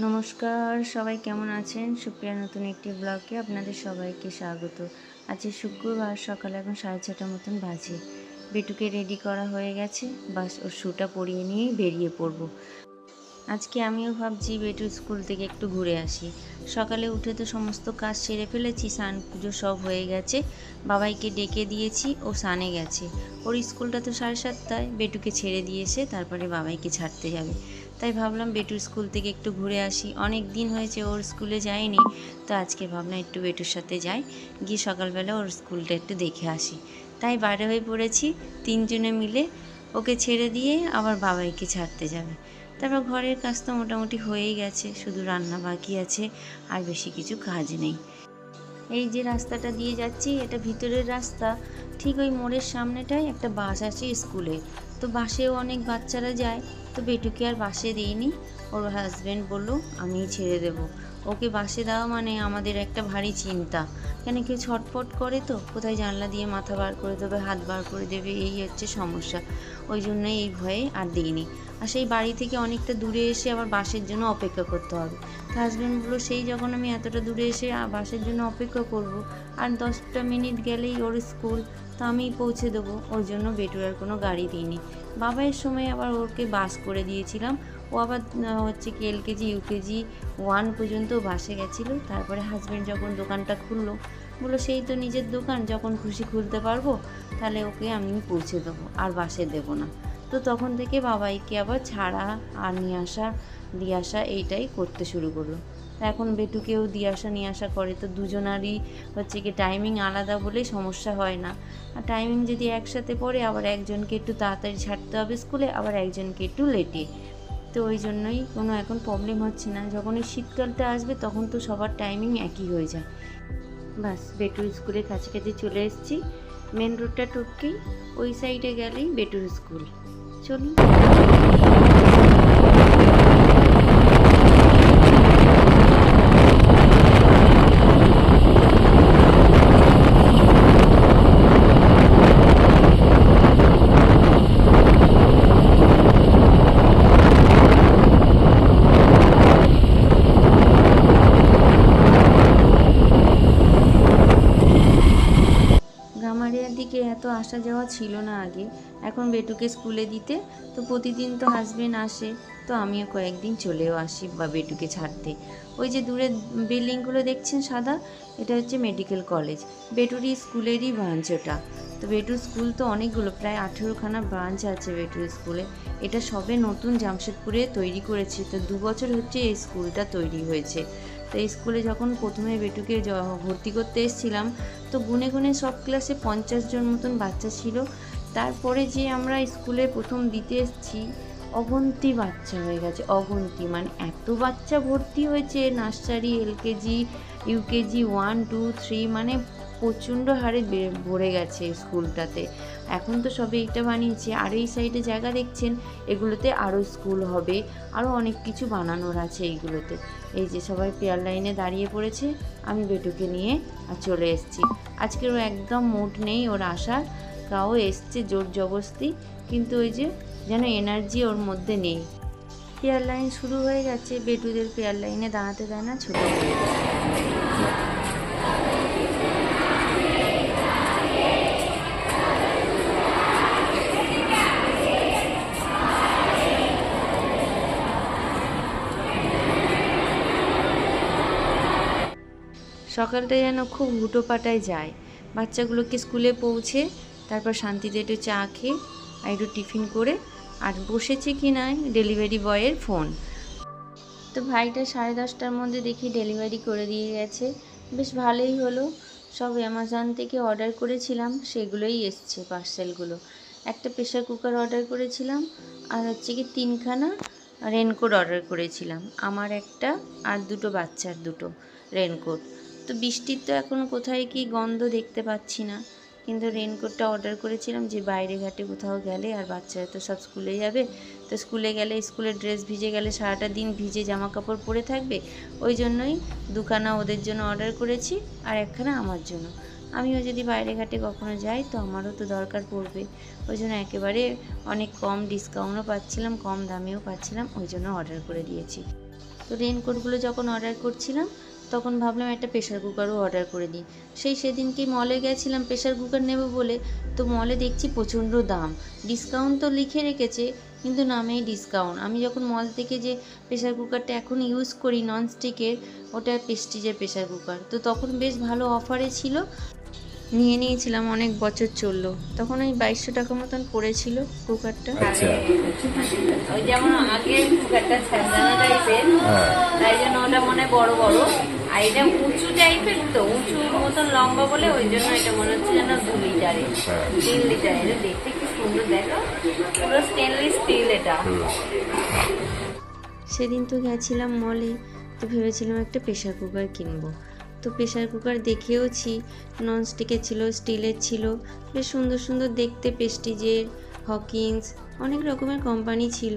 নমস্কার, সবাই কেমন আছেন? সুপ্রিয়া নতুন একটি ব্লগে আপনাদের সবাইকে স্বাগত। আজকে শুক্রবার, সকালে এখন সাড়ে ছটার মতন বাজে। বেটুকে রেডি করা হয়ে গেছে, বাস ওর শ্যুটা পরিয়ে নিয়েই বেরিয়ে পড়ব। আজকে আমিও ভাবছি বেটু স্কুল থেকে একটু ঘুরে আসি। সকালে উঠে তো সমস্ত কাজ সেরে ফেলেছি, স্নান পুজো সব হয়ে গেছে। বাবাইকে ডেকে দিয়েছি, ও স্নানে গেছে। ওর স্কুলটা তো সাড়ে সাতটায়, বেটুকে ছেড়ে দিয়েছে, তারপরে বাবাইকে ছাড়তে যাবে। তাই ভাবলাম বেটুর স্কুল থেকে একটু ঘুরে আসি। অনেক দিন হয়েছে ওর স্কুলে যায়নি তো আজকে ভাবলাম একটু বেটুর সাথে যাই, গিয়ে সকালবেলা ওর স্কুলটা একটু দেখে আসি। তাই বাইরে হয়ে পড়েছি, তিনজনে মিলে ওকে ছেড়ে দিয়ে আবার বাবাইকে ছাড়তে যাবে। তারপর ঘরের কাজ তো মোটামুটি হয়েই গেছে, শুধু রান্না বাকি আছে, আর বেশি কিছু কাজ নেই। এই যে রাস্তাটা দিয়ে যাচ্ছি, এটা ভিতরের রাস্তা, ঠিক ওই মোড়ের সামনেটায় একটা বাস আছে স্কুলে তো বাসেও অনেক বাচ্চারা যায়, তো বেটুকে আর বাসে দিইনি। ওর হাজব্যান্ড বলল আমিই ছেড়ে দেবো। ওকে বাসে দেওয়া মানে আমাদের একটা ভারী চিন্তা। কেন কেউ ছটফট করে তো, কোথায় জানলা দিয়ে মাথা বার করে দেবে, হাত বার করে দেবে, এই হচ্ছে সমস্যা। ওই জন্যই এই ভয়ে আর দিইনি। আর সেই বাড়ি থেকে অনেকটা দূরে এসে আবার বাসের জন্য অপেক্ষা করতে হবে। তো হাজব্যান্ড বলল, সেই যখন আমি এতটা দূরে এসে বাসের জন্য অপেক্ষা করব, আর দশটা মিনিট গেলেই ওর স্কুল তো আমি পৌঁছে দেবো। ওর জন্য বেটুর আর কোনো গাড়ি দিইনি। বাবাইয়ের সময় আবার ওকে বাস করে দিয়েছিলাম। ও আবার হচ্ছে কি এলকেজি ইউকেজি ওয়ান পর্যন্ত বাসে গেছিল। তারপরে হাজব্যান্ড যখন দোকানটা খুললো, বলল, সেই তো নিজের দোকান, যখন খুশি খুলতে পারব, তাহলে ওকে আমি পৌঁছে দেবো, আর বাসে দেবো না। তো তখন থেকে বাবাইকে আবার ছাড়া, আর নিয়ে আসা, দিয়ে আসা, এইটাই করতে শুরু করল। এখন বেটুকেও দিয়ে আসা, নিয়ে আসা করে। তো দুজনারই হচ্ছে কি টাইমিং আলাদা বলেই সমস্যা হয় না। আর টাইমিং যদি একসাথে পড়ে, আবার একজনকে একটু তাড়াতাড়ি ছাড়তে হবে স্কুলে, আবার একজনকে একটু লেটে তো ওই জন্যই কোনো এখন প্রবলেম হচ্ছে না। যখন এই শীতকালটা আসবে, তখন তো সবার টাইমিং একই হয়ে যায়। বাস, বেটুর স্কুলের কাছাকাছি চলে এসেছি। মেন রোডটা টপকেই ওই সাইডে গেলেই বেটুর স্কুল। চলুন গামারিয়ার দিকে এত আসা যাওয়া ছিল না আগে। এখন বেটুকে স্কুলে দিতে, তো প্রতিদিন তো হাজবেন্ড আসে, তো আমিও কয়েকদিন চলেও আসি বা বেটুকে ছাড়তে। ওই যে দূরে বিল্ডিংগুলো দেখছেন সাদা? এটা হচ্ছে মেডিকেল কলেজ বেটুরি স্কুলেরই ব্রাঞ্চ ওটা। তো বেটুর স্কুল তো অনেকগুলো, প্রায় আঠেরোখানা ব্রাঞ্চ আছে বেটুর স্কুলে এটা সবে নতুন জামশেদপুরে তৈরি করেছে, তো দু বছর হচ্ছে এই স্কুলটা তৈরি হয়েছে। তো স্কুলে যখন প্রথমে বেটুকে ভর্তি করতে এসেছিলাম, তো গুনে গুনে সব ক্লাসে পঞ্চাশ জন মতন বাচ্চা ছিল। তারপরে যে আমরা স্কুলে প্রথম দিতে এসেছি, অগন্তি বাচ্চা হয়ে গেছে, অগন্তি। মানে এত বাচ্চা ভর্তি হয়েছে, nursery LKG UKG one two three মানে প্রচণ্ড হারে ভরে গেছে স্কুলটাতে। এখন তো সবে এইটা বানিয়েছে। আর এই সাইডে জায়গা দেখছেন, এগুলোতে আরও স্কুল হবে, আরও অনেক কিছু বানানোর আছে এইগুলোতে। এই যে সবাই পেয়ার লাইনে দাঁড়িয়ে পড়েছে, আমি বেটুকে নিয়ে চলে এসেছি। আজকের ও একদম মুড নেই ওর আসার, তাও এসছে জোর জবস্তি কিন্তু ওই যে যেন এনার্জি ওর মধ্যে নেই। পেয়ার লাইন শুরু হয়ে গেছে, বেটুদের পেয়ার লাইনে দাঁড়াতে দেয় না, ছোটো সকালটা যেন খুব হুটোপাটায় যায়। বাচ্চাগুলোকে স্কুলে পৌঁছে তারপর শান্তিতে একটু চা খেয়ে আর একটু টিফিন করে আর বসেছে কি না ডেলিভারি বয়ের ফোন। তো ভাইটা সাড়ে দশটার মধ্যে দেখি ডেলিভারি করে দিয়ে গেছে। বেশ ভালোই হলো। সব অ্যামাজন থেকে অর্ডার করেছিলাম, সেগুলোই এসছে পার্সেলগুলো একটা প্রেশার কুকার অর্ডার করেছিলাম আর হচ্ছে কি তিনখানা রেনকোট অর্ডার করেছিলাম। আমার একটা আর দুটো বাচ্চার দুটো রেনকোট তো বৃষ্টির তো এখন কোথায় কি গন্ধ দেখতে পাচ্ছি না। কিন্তু রেনকোটটা অর্ডার করেছিলাম যে বাইরে ঘাটে কোথাও গেলে আর বাচ্চারা তো সব স্কুলে যাবে। তো স্কুলে গেলে স্কুলের ড্রেস ভিজে গেলে সারাটা দিন ভিজে জামা কাপড় পরে থাকবে। ওই জন্যই দুখানা ওদের জন্য অর্ডার করেছি আর একখানা আমার জন্য। আমিও যদি বাইরে ঘাটে কখনো যাই তো আমারও তো দরকার পড়বে। ওই জন্য একেবারে অনেক কম ডিসকাউন্টও পাচ্ছিলাম, কম দামেও পাচ্ছিলাম, ওই জন্য অর্ডার করে দিয়েছি। তো রেনকোটগুলো যখন অর্ডার করছিলাম তখন ভাবলাম একটা প্রেশার কুকারও অর্ডার করে দিই। সেই সেদিনকে মলে গেছিলাম প্রেশার কুকার নেব বলে। তো মলে দেখছি প্রচণ্ড দাম। ডিসকাউন্ট তো লিখে রেখেছে কিন্তু নামেই ডিসকাউন্ট আমি যখন মল থেকে যে প্রেশার কুকারটা এখন ইউজ করি ননস্টিকের ওটা পেস্টিজের প্রেশার কুকার তো তখন বেশ ভালো অফারে ছিল। নিয়ে নিয়েছিলাম অনেক বছর চলল। তখন ওই বাইশশো টাকা মতন পড়েছিল কুকারটা আচ্ছা। ওই যেমন আগে কুকারটা ছাড়ানো টাইপের তাই জন্য ওটা মনে হয় বড় বড়। আর এটা উঁচু টাইপের তো উঁচু মতন লম্বা বলে ওই জন্য এটা মনে হচ্ছে যেন দু লিটারের হ্যাঁ। তিন লিটারের এটা দেখতে কি সুন্দর দেখো। পুরো স্টেনলেস স্টিল এটা। সেদিন তো গেছিলাম মলে তো ভেবেছিলাম একটা প্রেশার কুকার কিনবো। তো প্রেশার কুকার দেখেওছি ননস্টিকের ছিল স্টিলের ছিল। বেশ সুন্দর সুন্দর দেখতে পেস্টিজের হকিংস অনেক রকমের কোম্পানি ছিল।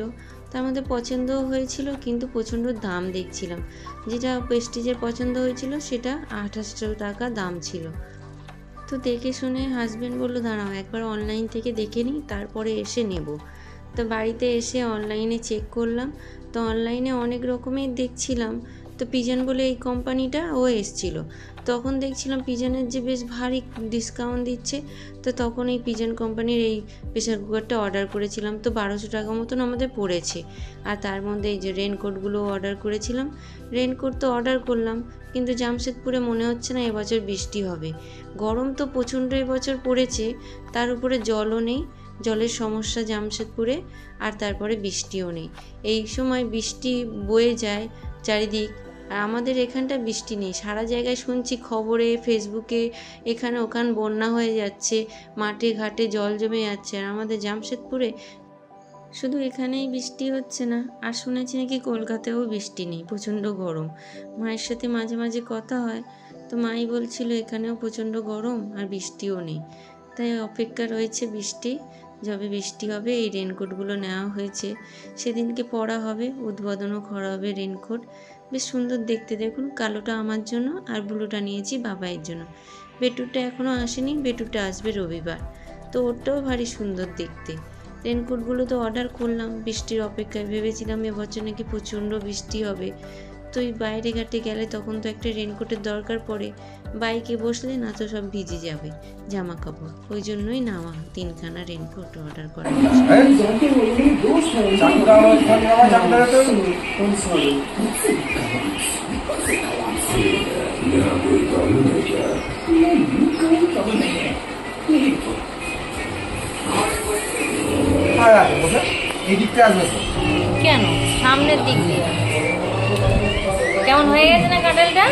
তার মধ্যে পছন্দ হয়েছিল, কিন্তু প্রচণ্ড দাম দেখছিলাম। যেটা পেস্টিজের পছন্দ হয়েছিল, সেটা আঠাশশো টাকা দাম ছিল। তো দেখে শুনে হাজব্যান্ড বলল, দাঁড়াও, একবার অনলাইন থেকে দেখে নিই, তারপরে এসে নেব। তো বাড়িতে এসে অনলাইনে চেক করলাম। তো অনলাইনে অনেক রকমের দেখছিলাম। তো পিজন বলে এই কোম্পানিটা ও এসছিল। তখন দেখছিলাম পিজনের যে বেশ ভারী ডিসকাউন্ট দিচ্ছে, তো তখন এই পিজন কোম্পানির এই প্রেশার কুকারটা অর্ডার করেছিলাম। তো বারোশো টাকা মতন আমাদের পড়েছে। আর তার মধ্যে এই যে রেনকোটগুলো অর্ডার করেছিলাম রেনকোট তো অর্ডার করলাম, কিন্তু জামশেদপুরে মনে হচ্ছে না এবছর বৃষ্টি হবে। গরম তো প্রচণ্ড এবছর পড়েছে, তার উপরে জলও নেই, জলের সমস্যা জামশেদপুরে আর তারপরে বৃষ্টিও নেই। এই সময় বৃষ্টি বয়ে যায় চারিদিক আর আমাদের এখানটা বৃষ্টি নেই। সারা জায়গায় শুনছি খবরে, ফেসবুকে, এখানে ওখান বন্যা হয়ে যাচ্ছে, মাঠে ঘাটে জল জমে যাচ্ছে। আর আমাদের জামশেদপুরে শুধু এখানেই বৃষ্টি হচ্ছে না, আর শুনেছি নাকি কলকাতায়ও বৃষ্টি নেই, প্রচণ্ড গরম। মায়ের সাথে মাঝে মাঝে কথা হয়, তো মাই বলছিল এখানেও প্রচণ্ড গরম আর বৃষ্টিও নেই। তাই অপেক্ষা রয়েছে বৃষ্টি, যবে বৃষ্টি হবে এই রেনকোটগুলো নেওয়া হয়েছে। সেদিনকে পরা হবে, উদ্বোধনও করা হবে রেনকোট বেশ সুন্দর দেখতে দেখুন কালোটা আমার জন্য আর ব্লুটা নিয়েছি বাবাইয়ের জন্য। বেটুরটা এখনও আসেনি বেটুরটা আসবে রবিবার। তো ওরটাও ভারী সুন্দর দেখতে। রেনকোটগুলো তো অর্ডার করলাম বৃষ্টির অপেক্ষায় ভেবেছিলাম এবছর নাকি প্রচণ্ড বৃষ্টি হবে। তো এই বাইরে ঘাটে গেলে তখন তো একটা রেনকোটের দরকার পড়ে। বাইকে বসলে না তো সব ভিজে যাবে জামা কাপড় ওই জন্যই নামা তিনখানা রেনকোট অর্ডার করা হয়েছে। কেন? সামনের দিক দিয়ে। কেমন হয়ে গেছে না কাঁঠালটা?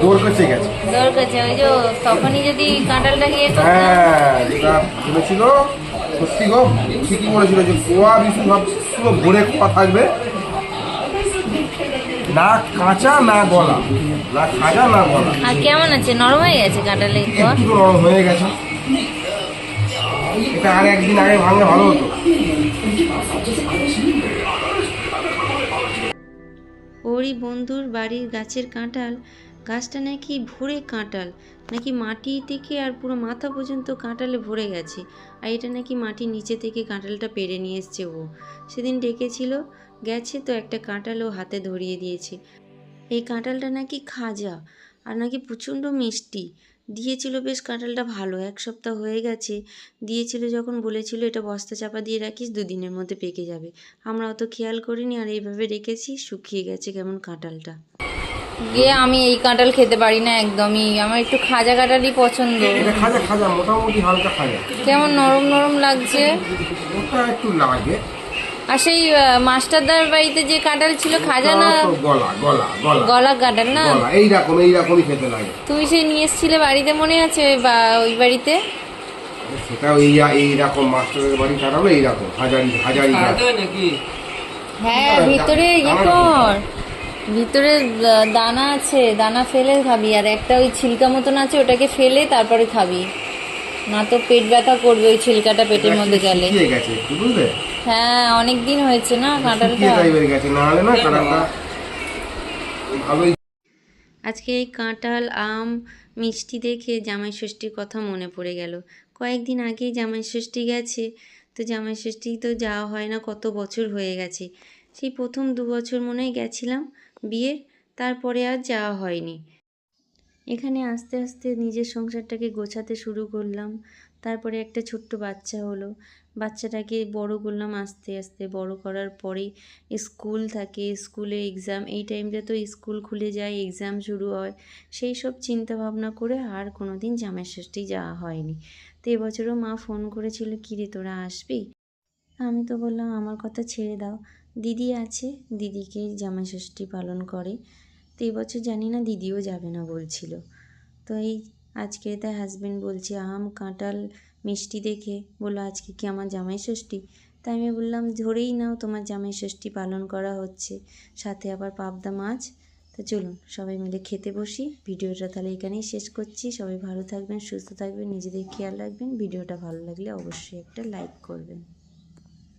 দৌড় করছে গেছে। দরকার ওই যে তখনই যদি কাঁঠালটা গিয়ে হ্যাঁ। যেটা বলেছিল সত্যি গো, ঠিকই বলেছিল যে কোয়া বিশু ভাব পুরো ভরে কোয়া থাকবে। না কাঁচা না গলা। না খাজা না গলা। আর কেমন আছে? নরম হয়ে গেছে পর একটু নরম হয়ে গেছে। এটা আর একদিন আগে ভাঙলে ভালো হতো। ওরই বন্ধুর বাড়ির গাছের কাঁঠাল গাছটা নাকি ভরে কাঁটাল, নাকি মাটি থেকে আর পুরো মাথা পর্যন্ত কাঁটালে ভরে গেছে। আর এটা নাকি মাটির নিচে থেকে কাঁটালটা পেরে নিয়ে এসছে ও। সেদিন ডেকেছিল, গেছে তো একটা কাঁঠাল ও হাতে ধরিয়ে দিয়েছে। এই কাঁটালটা নাকি খাজা, আর নাকি প্রচণ্ড মিষ্টি। দিয়েছিল বেশ কাঁঠালটা ভালো, এক সপ্তাহ হয়ে গেছে। দিয়েছিল যখন বলেছিল, এটা বস্তা চাপা দিয়ে রাখিস, দুদিনের মধ্যে পেকে যাবে। আমরা অত খেয়াল করিনি, আর এইভাবে রেখেছি, শুকিয়ে গেছে কেমন কাঁঠালটা গিয়ে আমি এই কাঁঠাল খেতে পারি না একদমই। আমার একটু খাজা কাঁঠালই পছন্দ। এটা খাজা খাজা মোটামুটি হালকা খাজা। কেমন নরম নরম লাগছে। ওটা একটু লাগে। আর সেই মাস্টারদার বাড়িতে যে কাঁঠাল ছিল খাজা না গলা গলা গলা। গলা কাঁঠাল না? এইরকমই খেতে লাগে। তুমি সেই নিয়ে এসেছিলে বাড়িতে মনে আছে? বা- ওই বাড়িতে? সেটা এই এইরকম মাস্টারের বাড়ি কাটালো এইরকম হাজারি হাজারি হ্যাঁ ভিতরে ইয়ে কর ভিতরে দানা আছে দানা ফেলে খাবি আর একটা ওই ছিলকা মতন আছে ওটাকে ফেলে তারপরে খাবি। না তো পেট ব্যথা করবে ওই ছিলকাটা পেটের মধ্যে গেলে। হ্যাঁ অনেক দিন হয়েছে না ভালোই আজকে এই কাঁঠাল আম মিষ্টি দেখে জামাই ষষ্ঠীর কথা মনে পড়ে গেল। কয়েকদিন আগেই জামাই ষষ্ঠী গেছে তো জামাই ষষ্ঠী তো যাওয়া হয় না কত বছর হয়ে গেছে। সেই প্রথম দু বছর মনে হয় গেছিলাম বিয়ের তারপরে আর যাওয়া হয়নি। এখানে আস্তে আস্তে নিজের সংসারটাকে গোছাতে শুরু করলাম। তারপরে একটা ছোট্ট বাচ্চা হলো। বাচ্চাটাকে বড় করলাম আস্তে আস্তে। বড় করার পরে স্কুল থাকে, স্কুলে এক্সাম এই টাইমটা তো স্কুল খুলে যায় এক্সাম শুরু হয়। সেই সব চিন্তা ভাবনা করে আর কোনো দিন জামাই ষষ্ঠী যাওয়া হয়নি। তো এবছরও মা ফোন করেছিল কিরে তোরা আসবি? আমি তো বললাম, আমার কথা ছেড়ে দাও। দিদি আছে, দিদিকে জামাই ষষ্ঠী পালন করে। তো এবছর জানি না দিদিও যাবে না বলছিল। তো এই আজকে তাই হাজবেন্ড বলছে, আম, কাঁঠাল, মিষ্টি দেখে। বলল, আজকে কি আমার জামাই ষষ্ঠী তাই আমি বললাম, ধরেই নাও তোমার জামাই ষষ্ঠী পালন করা হচ্ছে। সাথে আবার পাবদা মাছ। তো চলুন, সবাই মিলে খেতে বসি। ভিডিওটা তাহলে এখানেই শেষ করছি। সবাই ভালো থাকবেন, সুস্থ থাকবেন, নিজেদের খেয়াল রাখবেন। ভিডিওটা ভালো লাগলে অবশ্যই একটা লাইক করবেন।